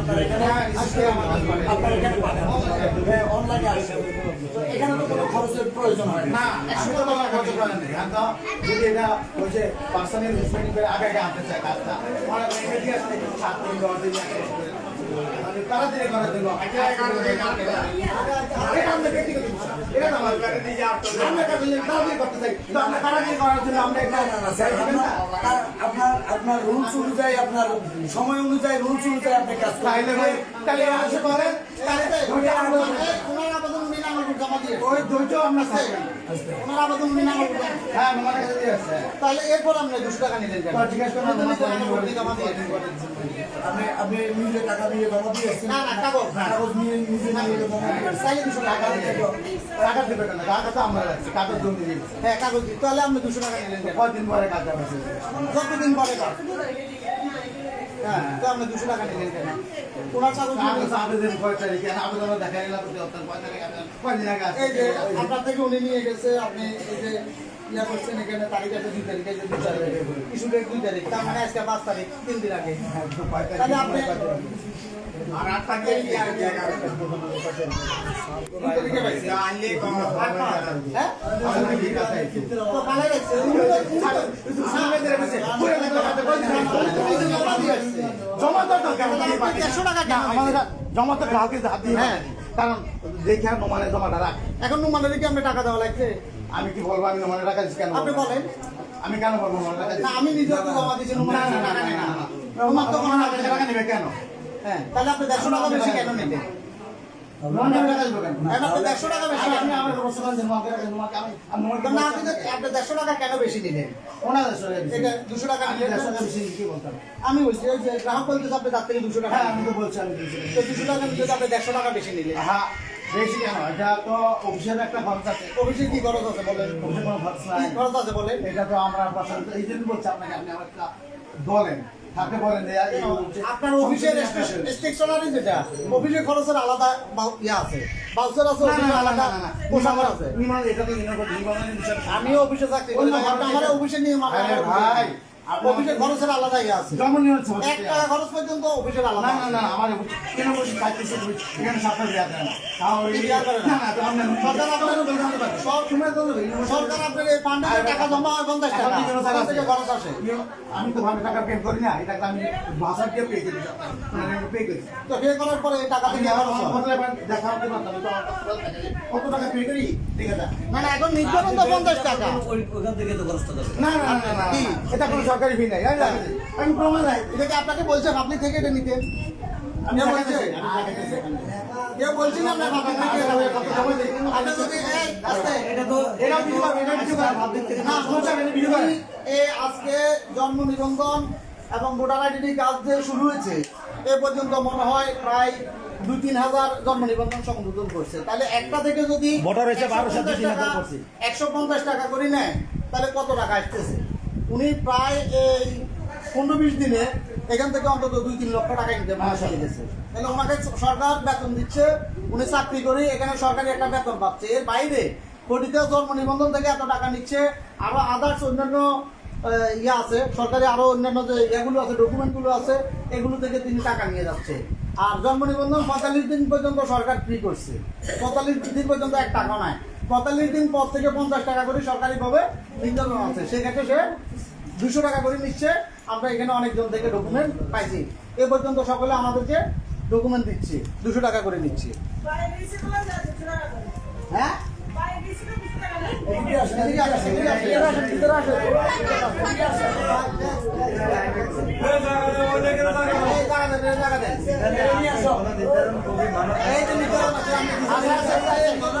আপনার এখানে আসলে আপনার এখানে পাঠান। অনলাইনে আসে তো এখানে আপনার- রুলস অনুযায়ী আপনার সময় অনুযায়ী রুলস অনুযায়ী আপনি কাজ করেন তাহলে আসে করেন তাহলে ধৈর্য আমরা ওনার আবেদন উনি নাঙ্গল জমা দিয়ে ওই ধৈর্য আমরা থাকবেন ওনার আবেদন উনি নাঙ্গল হ্যাঁ আমার কাছে দিয়ে আসছে তাহলে এরপর আপনি দুশো টাকা নিলেন কেন? তো জিজ্ঞাসা করুন আপনি তো আমার নিজের নাঙ্গল জমা দিয়ে আপনি আপনি নিজে টাকা দিয়ে জমা দিয়ে না, না, কাগজ। কাগজ নিয়ে নিজে নিয়ে জমা দিয়ে চাইলে দুশো টাকা টাকা দিলেন দিবে। টাকা দিবে কেন টাকা তো আমরা রাখছি কাগজ জমি দিয়েছি। হ্যাঁ কাগজ দিই তাহলে আপনি দুশো টাকা নিলেন কদিন পরে কাজ পরে কাজ। আপনার থেকে উনি নিয়ে গেছে আপনি এই যে ইয়া করছেন এখানে তারিখ আছে দুই তারিখ আছে দুই তারিখ। ইস্যু ডেট দুই তারিখ তার মানে আজকে পাঁচ তারিখ তিন দিন আগে। তাহলে আপনি আর আট তারিখে কি আর হ্যাঁ? আমাদের ঠিক আছে তো ভালো লাগছে। জমা তো গ্রাহকের হাত দিয়ে হ্যাঁ। কারণ দেখে নোমানে জমাটা রাখ। এখন নুমানের কি আপনি টাকা দেওয়া লাগছে। আমি কি বলব? আমি নোমানে টাকা দিচ্ছি কেন আপনি বলেন। আমি কেন বলব নোমানে টাকা না আমি নিজে তো জমা দিয়েছি না না না না না না। না তো কোনো টাকা নেবে কেন? হ্যাঁ তাহলে আপনি দেড়শো টাকা বেশি কেন নোমানে বেশি আমি বলছি যে গ্রাহক বলতেছে আপনি তার থেকে দুশো টাকা হ্যাঁ আমি তো বলছি দুশো টাকা আপনি দেড়শো টাকা বেশি নিলেন। হ্যাঁ। বেশি কেন? এটা তো অফিসের একটা খরচ আছে। অফিসে কি খরচ আছে বলেন? অফিসের কোনো খরচ নাই। খরচ আছে বলেন? এটা তো আমরা এই জন্য বলছি আপনাকে আপনি আমার একটা বলেন। তাকে বলেন আপনার অফিসের স্টেশনারি যেটা অফিসের খরচের আলাদা ইয়ে আছে। বাউচার আছে আলাদা। পোশাক আছে। এটা তো। আমিও অফিসে চাকরি করি আমার অফিসে নিয়ে। ভাই, অফিসের খরচের আলাদা ইয়ে আছে। নিয়ন্ত্রণ হচ্ছে এক টাকা খরচ পর্যন্ত অফিসের না আলাদা না না আমার কেন চাইতেছি এখানে দেওয়া যায় না। তাও কি দেয়া করে না? না না তো আমরা সরকার আপনার সব সময় তো সরকার আপনার এই ফান্ডে টাকা জমা হয় পঞ্চাশ টাকা। থেকে খরচ আসে। আমি তো ভাবে টাকা পে করি না। এটা আমি ভাষা দিয়ে পে করি। পে করি। তো পে করার পরে এই টাকা থেকে আমার দেখা হতে পারতাম কত টাকা পে করি? ঠিক আছে। না না এখন নির্ধারণ তো পঞ্চাশ টাকা। ওইখান থেকে তো খরচটা না না না না এটা কোনো সরকারি ফি নাই আমি প্রমাণ নাই এটা কি আপনাকে বলছেন আপনি থেকে এটা নিতেন আমি কে বলছি বলছে? কেউ বলছি না আপনার আপনি থেকে আপনি যদি এটা তো এটা ভিডিও এটা ভিডিও করে ভাব দেখতে না সমস্যা নেই ভিডিও করে এই আজকে জন্ম নিবন্ধন এবং ভোটার আইডি কাজ যে শুরু হয়েছে এ পর্যন্ত মনে হয় প্রায় দুই তিন হাজার জন্ম নিবন্ধন সংশোধন করছে। তাহলে একটা থেকে যদি ভোটার হয়েছে 1200 দুই তিন হাজার টাকা- করছে। একশো পঞ্চাশ টাকা করে নেয় তাহলে কত টাকা আসতেছে? উনি প্রায় এই পনেরো বিশ দিনে এখান থেকে অন্তত দুই, তিন লক্ষ টাকা ইনকাম চলে গেছে তাহলে ওনাকে সরকার বেতন দিচ্ছে, উনি চাকরি করে এখানে সরকারি একটা বেতন পাচ্ছে। এর বাইরে কোটিতে জন্ম নিবন্ধন থেকে এত টাকা নিচ্ছে, আরও আদার্স অন্যান্য ইয়ে আছে, সরকারি আরও অন্যান্য যে ইয়েগুলো আছে ডকুমেন্টগুলো আছে, এগুলো থেকে তিনি টাকা নিয়ে যাচ্ছে। আর জন্ম নিবন্ধন পঁয়তাল্লিশ দিন পর্যন্ত সরকার ফ্রি করছে। পঁয়তাল্লিশ দিন পর্যন্ত এক টাকা নয় পঁয়তাল্লিশ দিন পর থেকে পঞ্চাশ টাকা করে সরকারিভাবে নির্ধারণ আছে সেক্ষেত্রে সে দুশো টাকা করে নিচ্ছে। আমরা এখানে অনেকজন থেকে ডকুমেন্ট পাইছি। এ পর্যন্ত সকলে আমাদেরকে ডকুমেন্ট দিচ্ছি। দুশো টাকা করে নিচ্ছি। হ্যাঁ? মানুষ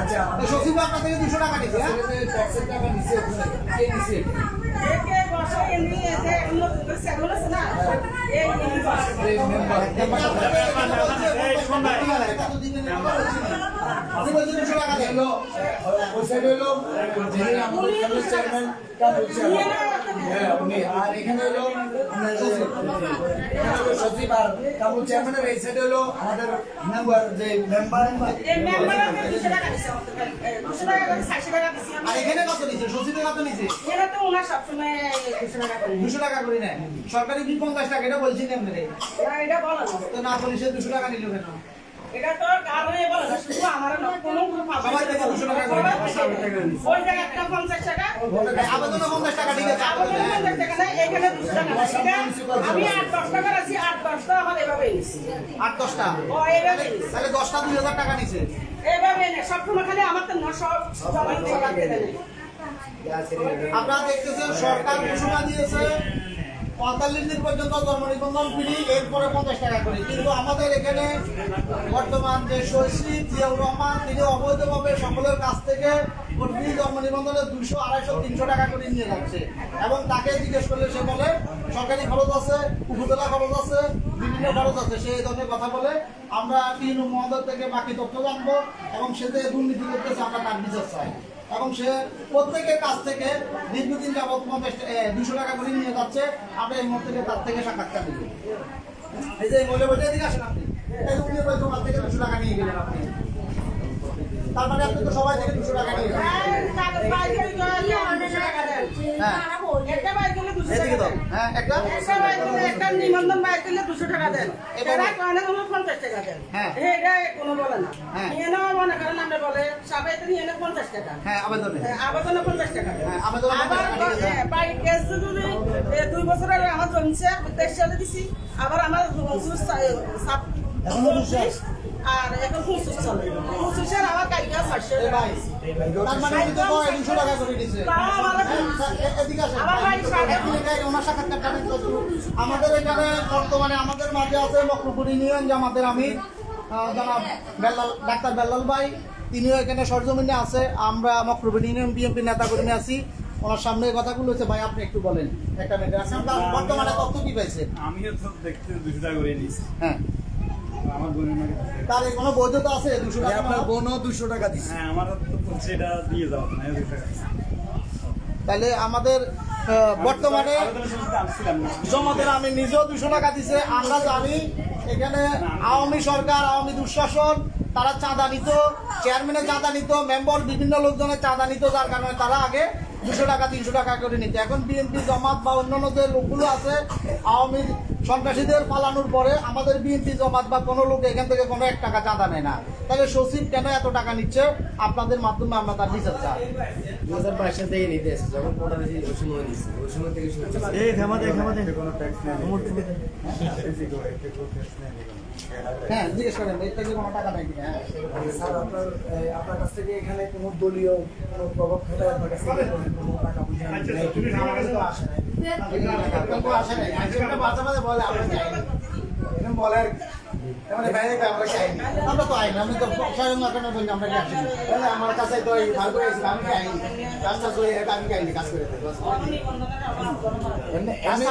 আচ্ছা সচিব আপনার থেকে দুশো টাকা নিচ্ছে আর এখানে কত দুশো টাকা করে নেয় সরকারি কি পঞ্চাশ টাকা এটা বলছি না তো না দুশো টাকা নিল কেন? এটা তো কারণে বলো? না, শুধু আমার না, কোনো কোনো পাবলিক সবাই থেকে দুশো টাকা করে। ওই পঞ্চাশ টাকা। আবেদনে পঞ্চাশ টাকা ঠিক আছে। আবেদনে আবেদনে টাকা নেয়, এখানে দুশো টাকা। আমি টাকা আছি আমার এভাবে নিছি। ও এভাবে তাহলে দশটা দুই হাজার টাকা নিছে। এভাবে সবসময় খালি আমার তো না সব জমা দিতে লাগতে দেয় আপনারা দেখতেছেন সরকার ঘোষণা দিয়েছে পঁয়তাল্লিশ দিন পর্যন্ত জন্ম নিবন্ধন ফ্রি এরপরে পঞ্চাশ টাকা করে। কিন্তু আমাদের এখানে বর্তমান যে শৈশী, জিয়াউর রহমান, তিনি অবৈধভাবে সকলের কাছ থেকে ফ্রি জন্ম নিবন্ধনে দুশো আড়াইশো, তিনশো টাকা করে নিয়ে যাচ্ছে। এবং তাকে জিজ্ঞেস করলে সে বলে, সরকারি খরচ আছে, উপজেলা খরচ আছে, বিভিন্ন খরচ আছে। সে এই ধরনের কথা বলে। আমরা তিন মহোদয় থেকে বাকি তথ্য জানব এবং সে যে দুর্নীতি করতেছে, আমরা তার চাই। এবং সে প্রত্যেকের কাছ থেকে দীর্ঘদিন যাবৎ দুশো টাকা করে নিয়ে যাচ্ছে। আমরা এই মুহূর্তে তার থেকে সাক্ষাৎকার দিবেন এই যে মহিলা বলছে, এদিকে আসেন আপনি। তোমার থেকে দুশো টাকা নিয়ে গেলেন আপনি। তার মানে আপনি তো সবাই থেকে দুশো টাকা নিয়ে গেলেন। এদিকে দাও। হ্যাঁ একটা। একটা টাকা দেন। কারণে টাকা হ্যাঁ। এটা কোনো বলে না। হ্যাঁ। এনে মনে করেন আমরা বলে সবাই তো নিয়ে পঞ্চাশ টাকা হ্যাঁ আবেদনে আবেদনে পঞ্চাশ টাকা দেন। হ্যাঁ, আবেদনে আবার 50 যদি দুই বছর আগে আমার জমছে আমি তেইশ সালে দিছি। আবার আমার এখনও? আর এখন চলে। আমার কালকে চারশো। আমাদের এখানে বর্তমানে আমাদের মাঝে আছে মকরপুর ইউনিয়ন জনাব বেল্লাল ডাক্তার বেল্লাল ভাই। তিনিও এখানে সরজমিনে আছে। আমরা মকরপুর ইউনিয়ন বিএনপি নেতা কর্মী আছি। ওনার সামনে এই কথাগুলো হচ্ছে ভাই আপনি একটু বলেন। একটা মিনিট। আচ্ছা, বর্তমানে তথ্য কি পাইছে? আমিও তো দেখতে দুশো টাকা করে নিয়েছি। হ্যাঁ। তার কোনো বৈধতা আছে? দুশো টাকা আপনার বোনও দুশো টাকা দিচ্ছে হ্যাঁ আমার সেটা দিয়ে তাহলে আমাদের বর্তমানে জমাতের আমি নিজেও দুশো টাকা দিছে আমরা জানি এখানে আওয়ামী সরকার আওয়ামী দুঃশাসন তারা চাঁদা নিত চেয়ারম্যানে চাঁদা নিত মেম্বার বিভিন্ন লোকজনের চাঁদা নিত যার কারণে তারা আগে দুশো টাকা তিনশো টাকা করে নিত। এখন বিএনপি জমাত বা অন্যান্য যে লোকগুলো আছে আওয়ামী সন্ত্রাসীদের পালানোর পরে আমাদের বিএনপি জমাত বা কোনো লোক এখান থেকে কোনো এক টাকা চাঁদা নেয় না। তাহলে সচিব কেন এত টাকা নিচ্ছে? আপনাদের মাধ্যমে আমরা তার বিচার চাই। দু হাজার বাইশ সাল থেকে নিতে এসেছে যখন কোটা দিয়েছি ওই সময় দিচ্ছি ওই সময় থেকে শুরু এই থামা দে কোনো ট্যাক্স নেই। হ্যাঁ জিজ্ঞেস করেন এর থেকে কোনো টাকা নেই হ্যাঁ স্যার আপনার আপনার কাছ থেকে এখানে কোনো দলীয় কোনো প্রভাব খাটায় আপনার কাছ থেকে কোনো টাকা পয়সা তো আসে নাই। আমি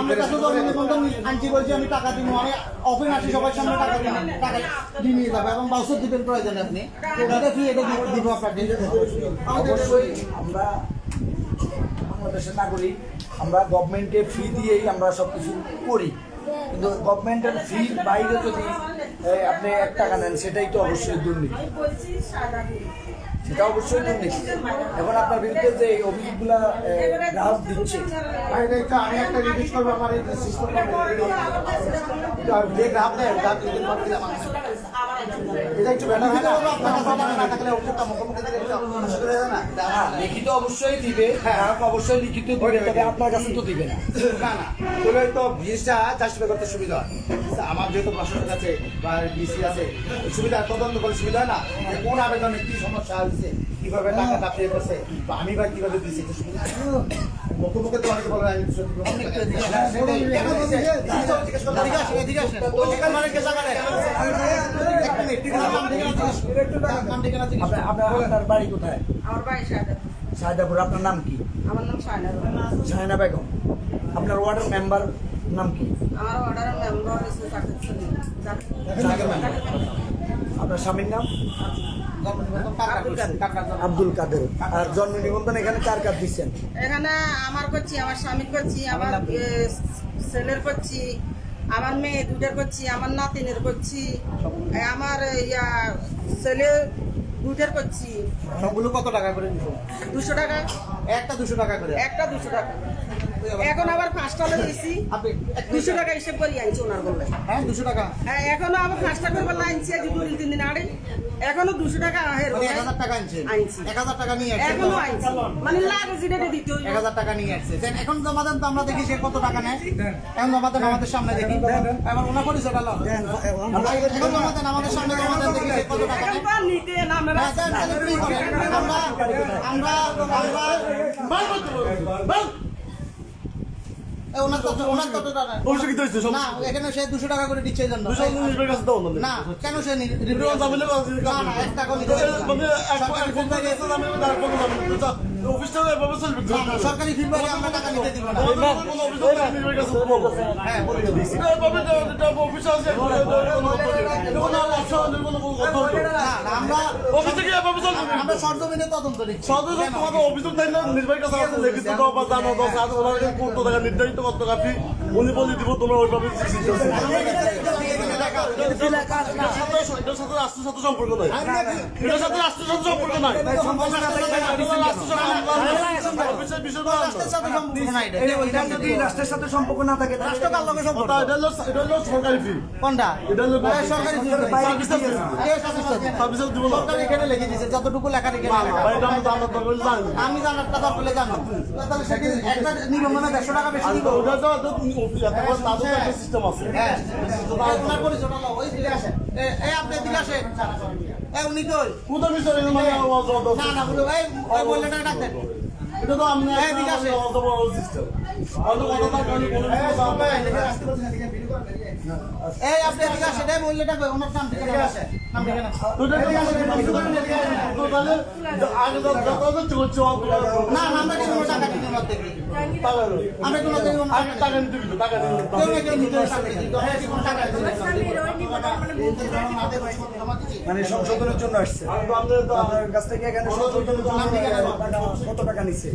আমরা কাছে আমি আমি বলছি আমি টাকা দিব আমি অফিস আসি সবার সামনে টাকা দিব টাকা দিয়ে নিয়ে যাব এবং বাউসর দিবেন প্রয়োজন আপনি এটা দিব অবশ্যই আমরা বাংলাদেশের নাগরিক আমরা গভর্নমেন্টের ফি দিয়েই আমরা সব কিছু করি। কিন্তু গভর্নমেন্টের ফির বাইরে যদি আপনি এক টাকা নেন, সেটাই তো অবশ্যই দুর্নীতি। সেটা অবশ্যই দুর্নীতি। এখন আপনার বিরুদ্ধে যে অভিযোগগুলা গ্রাহক দিচ্ছে আমি একটা রিলিজ করব, আমার যে গ্রাহক দেয় গ্রাহক এটা একটু হয় না? আপনার না থাকলে অভিযোগটা মুখোমুখি দিলে একটু অসুবিধা হয় না? হ্যাঁ, লিখিত অবশ্যই দিবে। হ্যাঁ। অবশ্যই লিখিত দিবে তবে আপনার কাছে তো দিবে না। না না। তোদের তো জিনিসটা চাষবাস করতে সুবিধা হয়। আমার যেহেতু প্রশাসনের কাছে বা ডিসি আছে সুবিধা তদন্ত করে সুবিধা হয় না কোন আবেদনে কি সমস্যা হয়েছে কীভাবে টাকাটা পে করছে বা আমি বা কীভাবে দিয়েছি সুবিধা মুখে মুখে তো অনেকে বলে আমি সত্যি করে বলতে পারি না। কেন দিয়েছে? জিনিসটা জিজ্ঞেস করতে হবে। এদিকে আসেন, এদিকে আসেন। ওইখানে মানে কে জায়গা নেই। এক মিনিট, ঠিক আছে, নাম ঠিকানা জিজ্ঞেস করুন। নাম ঠিকানা জিজ্ঞেস করুন। আপনার আপনার আপনার বাড়ি কোথায় আমার বাড়ি সাহেব সাহেদাপুর আপনার নাম কি আমার নাম সায়না শাহিনা বেগম আপনার ওয়ার্ডের মেম্বার নাম কি আমার অর্ডারের মেম্বার হয়েছে আপনার স্বামীর নাম আব্দুল কাদের। আর জন্ম নিবন্ধন এখানে কার কার দিচ্ছেন? এখানে আমার করছি আমার স্বামীর করছি আমার ছেলের করছি আমার মেয়ে দুটার করছি আমার নাতিনের করছি আমার ইয়া ছেলে দুটার করছি সবগুলো কত টাকা করে দুশো টাকা। একটা দুশো টাকা করে। একটা দুশো টাকা। এখন আবার পাঁচটা লইছি আপনি দুশো টাকা হিসেব করি আনছি ওনার বললে হ্যাঁ দুশো টাকা? হ্যাঁ এখনও আবার পাঁচটা করবার আনছি আজ দুদিন তিন দিন আগে। এখনও দুশো টাকা আহের মানে এক হাজার টাকা আনছেন আনছি। এক হাজার টাকা নিয়ে এখনও আনছি। মানে লাগে যেটা দিতে এক হাজার টাকা নিয়ে আসছে। এখন জমা দেন তো আমরা দেখি সে কত টাকা নেয়। এখন জমা দেন আমাদের সামনে দেখি। এবার ওনা পরিচয় ডালো এখন জমা দেন আমাদের সামনে জমা দেন দেখি সে কত টাকা নেয়। নিতে না হ্যাঁ, free করেন। আমরা আমরা আমরা এ, ওনার কত ওনার কত টাকা না এখানে সে দুশো টাকা করে দিচ্ছে জন্য। না কেন সে না এক টাকা নিতে সরকারি ফিডব্যাকে সরকারি ফিডব্যাকে আমরা টাকা নিতে দিব না। হ্যাঁ বলে দেবো। না না আমরা আমরা সরজমিনে তদন্ত দিচ্ছি উনি বলে দিব তোমরা ওইভাবে এটার সাথে রাষ্ট্রের সাথে সম্পর্ক নাই এটার সাথে রাষ্ট্রের সাথে সম্পর্ক নাই রাষ্ট্রের বিষয়টা রাষ্ট্রের সাথে সম্পর্ক নাই এটা। এটা যদি রাষ্ট্রের সাথে সম্পর্ক না থাকে রাষ্ট্র এখানে লিখে দিয়েছে যতটুকু লেখা রেখে। আমি জানার টাকা একটা নিবন্ধনে দেড়শো টাকা বেশি ওটা এই দিকে আসেন এ এই আপনি উনি কই বিষয় এর মানে না না বলো এই ওই মহিলাটাকে ডাক দেন এটা তো এই দিকে আসেন। অত বড় সিস্টেম না। এই আপনি এদিকে আসেন এই মহিলাটা কই? ওনার নাম ঠিক আছে? নাম তাহলে আগে তো যত হচ্ছে না আমরা কোনো টাকা দিতে টাকা আমরা কোনো টাকা। কেউ না কেউ সামনে দিতে হয় কোনো টাকা দিতে মানে সংশোধনের জন্য আসছে। আপনার কাছ থেকে এখানে সংশোধনের জন্য কত টাকা নিচ্ছে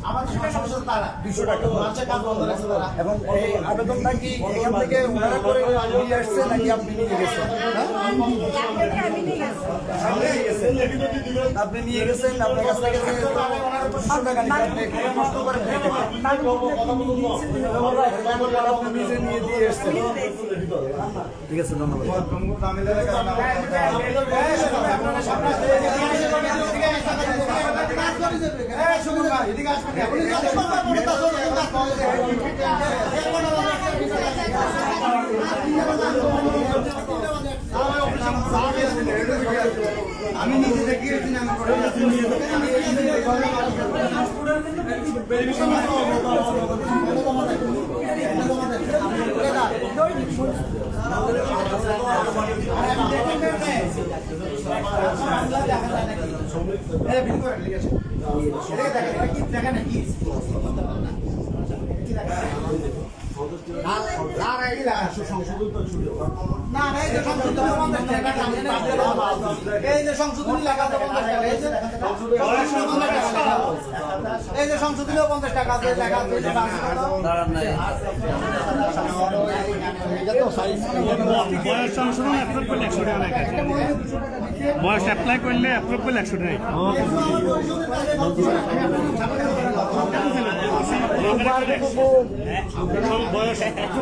এবং এই আবেদনটা কি এখান থেকে ওনারা করে নিয়ে আসছে নাকি আপনি নিয়ে গেছেন? আপনি নিয়ে গেছেন। আপনার কাছ থেকে নিজে নিয়ে দিয়ে এসছেন ঠিক আছে ধন্যবাদ। আমি নিজে দেখিয়েছি না সংশোধনী লেখা আছে পঞ্চাশ টাকা এই যে এই যে সংশোধনী পঞ্চাশ টাকা আছে লেখা আছে। বয়স সংশোধন অ্যাপ্রুভ একশো টাকা বয়স অ্যাপ্লাই করলে অ্যাপ্রুভ করলে একশো টাকা বয়স একশো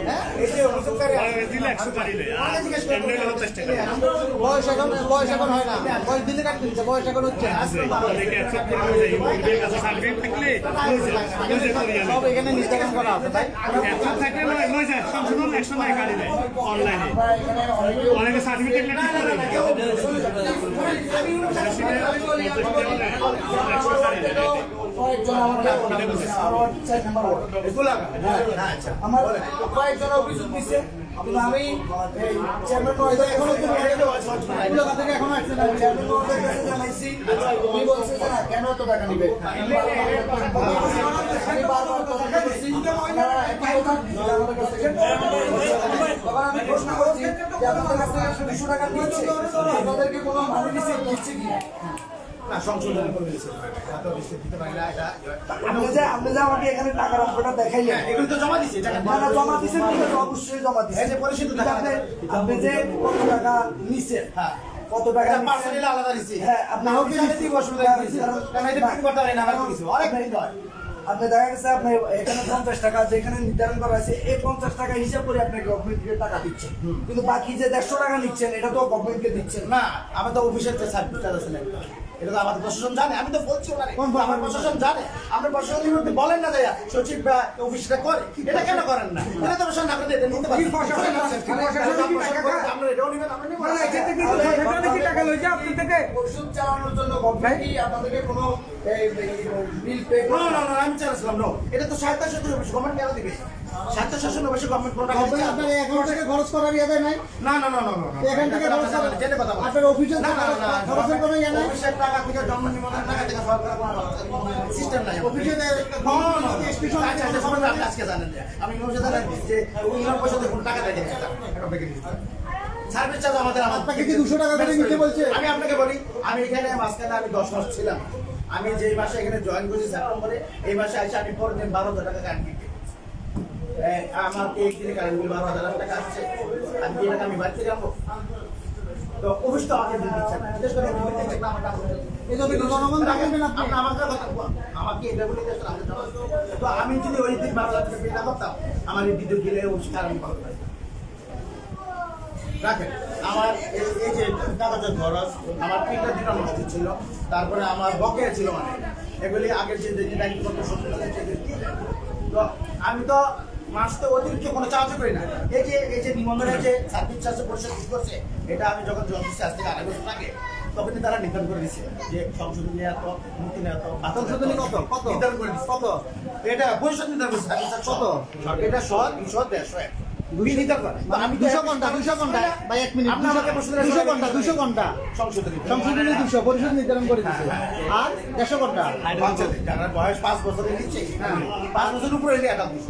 বয়স এখন বয়স এখন হয় না বয়স দিলে কাটতে দিচ্ছে বয়স এখন হচ্ছে। সব এখানে নির্ধারণ করা অনেকে সার্টিফিকেট ঠিক করে কয়েকজন আমাকে আমার চার নাম্বার ওয়ার্ড এগুলা আচ্ছা আমার কয়েকজন অভিযোগ দিচ্ছে কিন্তু আমি চেয়ারম্যান মহোদয় এখনও কোনো এলাকা থেকে এখনও আসছে না। চেয়ারম্যান মহোদয়ের কাছে জানাইছি। উনি বলছে যে না কেন এত টাকা নিবে? আমি বারবার কথা বলছি। আপনারা একই কথা আমাদের কাছ থেকে। তখন আমি প্রশ্ন করছি যে আপনাদের কাছ থেকে দুশো টাকা নিচ্ছে আপনাদেরকে কোনো ভালো দিচ্ছে দিচ্ছে কি? আপনি যে আপনি যে আমাকে এখানে টাকার অঙ্কটা দেখাইলেন জমা দিচ্ছে টাকা না, না, জমা দিচ্ছেন অবশ্যই জমা দিচ্ছেন। এই যে পরিশোধ কিন্তু টাকা। আপনি আপনি যে কত টাকা নিছেন হ্যাঁ। কত টাকা? পার্সোনালি আলাদা দিচ্ছি হ্যাঁ, আপনার অসুবিধা? কারণ এটা করতে পারি আমার কিছু অনেক হয় আপনি দেখা গেছে আপনি এখানে পঞ্চাশ টাকা যেখানে নির্ধারণ করা আছে এই পঞ্চাশ টাকা হিসাব করে আপনি গভর্নমেন্টকে টাকা দিচ্ছেন। কিন্তু বাকি যে দেড়শো টাকা নিচ্ছেন এটা তো গভর্নমেন্টকে দিচ্ছেন না। আমার তো অফিসের তো সার্ভিসটা আছে এটা তো আমাদের প্রশাসন জানে আমি তো বলছি ওনারে। আমার প্রশাসন জানে। আমরা প্রশাসন বিরুদ্ধে বলেন না যাইয়া সচিব বা অফিসটা করে। এটা কেন করেন না? এটা তো প্রশাসন আপনাদের এটা নিতে পারেন আপনারা এটাও নিবেন আমরা নিবো ওষুধ চালানোর জন্য গভর্নমেন্টই আপনাদেরকে কোনো বিল পে না না না আমি চালাচ্ছিলাম না এটা তো স্বায়ত্ত শাসন অফিস গভর্নমেন্ট কেন দিবে স্বায়ত্ত শাসন অফিসে গভর্নমেন্ট কোনো গভর্নমেন্ট আপনার অ্যাকাউন্ট থেকে খরচ করার ইয়ে নাই না না না না না না এখান থেকে খরচ করার জেনে কথা আপনার অফিসের না, না, না, না, খরচের কোনো ইয়ে নাই অফিসের টাকা থেকে জন্ম নিবন্ধন টাকা থেকে সরকার কোনো সিস্টেম নাই অফিসে না, না, না। আচ্ছা, আচ্ছা, সবাই আপনি আজকে জানেন আমি ইমাম জানেন যে, ওই ইমাম কোনো টাকা দেয় না, এটা আপনাকে সার্ভিস চার্জ আমাদের আপনাকে কি 200 টাকা করে নিতে বলছে? আমি আপনাকে বলি আমি এখানে মাঝখানে আমি দশ মাস ছিলাম আমি যেই মাসে এখানে জয়েন করেছি সেপ্টেম্বরে এই মাসে এসে আমি পরের দিন বারো হাজার টাকা কারেন্ট বিল দিই। এই, আমার এই দিনে কারেন্ট বিল বারো হাজার টাকা আসছে আমি কি টাকা আমি বাড়িতে যাব। তো অফিস তো আমাকে বিল দিচ্ছে না। বিশেষ করে বিল দিচ্ছে না আমার টাকা এই জন্য জনগণ রাখবেন আপনি? আপনি আমাকে কথা আমাকে এটা বলে তো আমি যদি ওই দিন বারো হাজার টাকা না করতাম আমার এই বিদ্যুৎ বিলে ওই কারণ ভালো। রাখেন আমার এই- যে কাগজের খরচ আমার তিনটা দিন নষ্ট ছিল তারপরে আমার বকেয়া ছিল মানে এগুলি আগের যে তো আমি তো মাস তো অতিরিক্ত কোনো চার্জ করি না এই যে এই যে নিবন্ধনের যে সার্ভিস চার্জ পরিশোধ করছে এটা আমি যখন অফিসে আসতে আড়াই বছর আগে তখনই তারা নির্ধারণ করে দিচ্ছে যে সংশোধনী এত মুক্তি এত সংশোধনী কত? কত? নির্ধারণ করে দিচ্ছে কত? এটা পরিশোধ নির্ধারণ করছে কত? এটা শত দুশো দেড়শো এক তো দুশো ঘণ্টা দুশো ঘণ্টা। ভাই এক মিনিট দুশো ঘণ্টা দুশো ঘণ্টা। সংশোধনী দুশো পরিষদ নির্ধারণ করে দিচ্ছে। আর দেড়শো ঘণ্টা। বয়স পাঁচ বছরের নিচে পাঁচ বছর উপরে এটা দুশো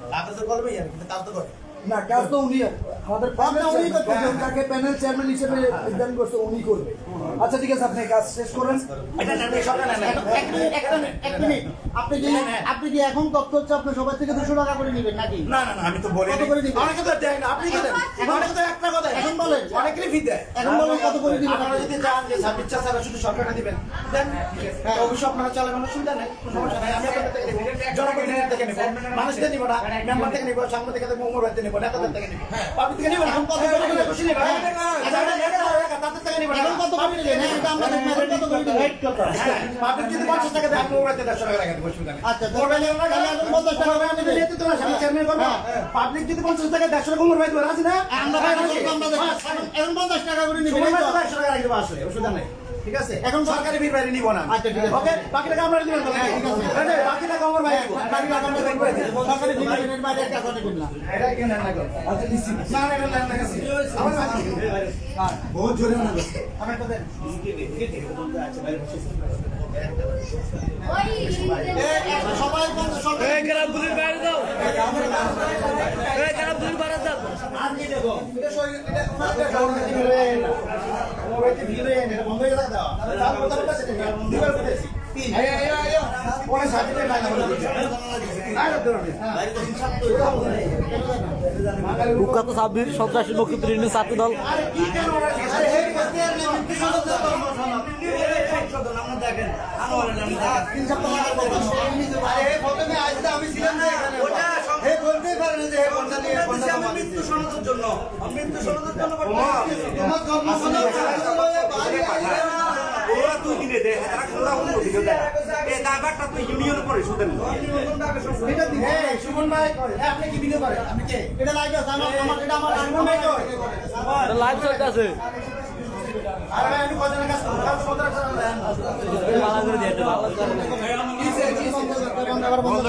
আপনি কলমেই আর কিন্তু কাজ তো করে না কাজ তো উনি আমাদের উনি করতে প্যানেল প্যানেল চেয়ারম্যান হিসেবে নির্ধারণ করছে উনি করবে। আচ্ছা ঠিক আছে আপনি কাজ শেষ করেন। এক মিনিট আপনি কি আপনি কি এখন তথ্য হচ্ছে আপনি সবার থেকে দুশো টাকা করে নেবেন নাকি? না না না আমি তো বলি কত করে দিবেন? অনেকে তো দেয় না আপনি কি দেন? অনেকে তো একটা কথা এখন বলেন। অনেকেরই ফি দেয়। এখন বলুন কত করে দিবেন? আপনারা যদি চান যে ছাব্বিশ চার ছাড়া শুধু সরকারটা দিবেন দেন। হ্যাঁ। অবশ্যই আপনারা চালাবেন অসুবিধা নেই। কোনো সমস্যা নাই। আমি আপনাদের থেকে নেব। জনপ্রতিনিধি থেকে নেব। মানুষদের নিবো না। মেম্বার থেকে নিবো। সাংবাদিক থেকে নেব। উমর থেকে নেব পাবলিক থেকে নিবো না। কত? খুশি নেব? একা তাদের থেকে নিবো না। কত হ্যাঁ। পাবলিক যদি পঞ্চাশ টাকা দেড়শো টাকা পাবলিক রাজি না? আমরা দেখব। এখন পঞ্চাশ টাকা করে রাখতে আসলে অসুবিধা নেই। ঠিক আছে? এখন সরকারি বিল বাইরে নিব না আচ্ছা, ঠিক আছে। ওকে বাকি টাকা আমরা দিবেন ঠিক আছে। বাকি টাকা আমার ভাই বাকি টাকা আমরা বের করে দিই। সরকারি বিলের বাইরে একটা কথা বললাম এটা কেন না কর নিশ্চিত। না না এটা না আমার ভাই বহুত জোরে না আমার কুখ্যাত সাব্বির সন্ত্রাসী বক্তৃত্ব ছাত্র দল। মৃত্যু সনদের জন্য। মৃত্যু সনদের জন্য তোমার জন্ম সনদ ওরা তুই দিলে দে এরা ওরা অন্য দিকে দেয়। এই দায়ভারটা তুই ইউনিয়ন করে শুধু সুমন ভাই হ্যাঁ, আপনি কি ভিডিও করেন? আপনি কে? এটা লাইভ আছে আমার আমার এটা আমার সুমন ভাই লাইভ চলতেছে। ভালো করে করে বন্ধ বন্ধ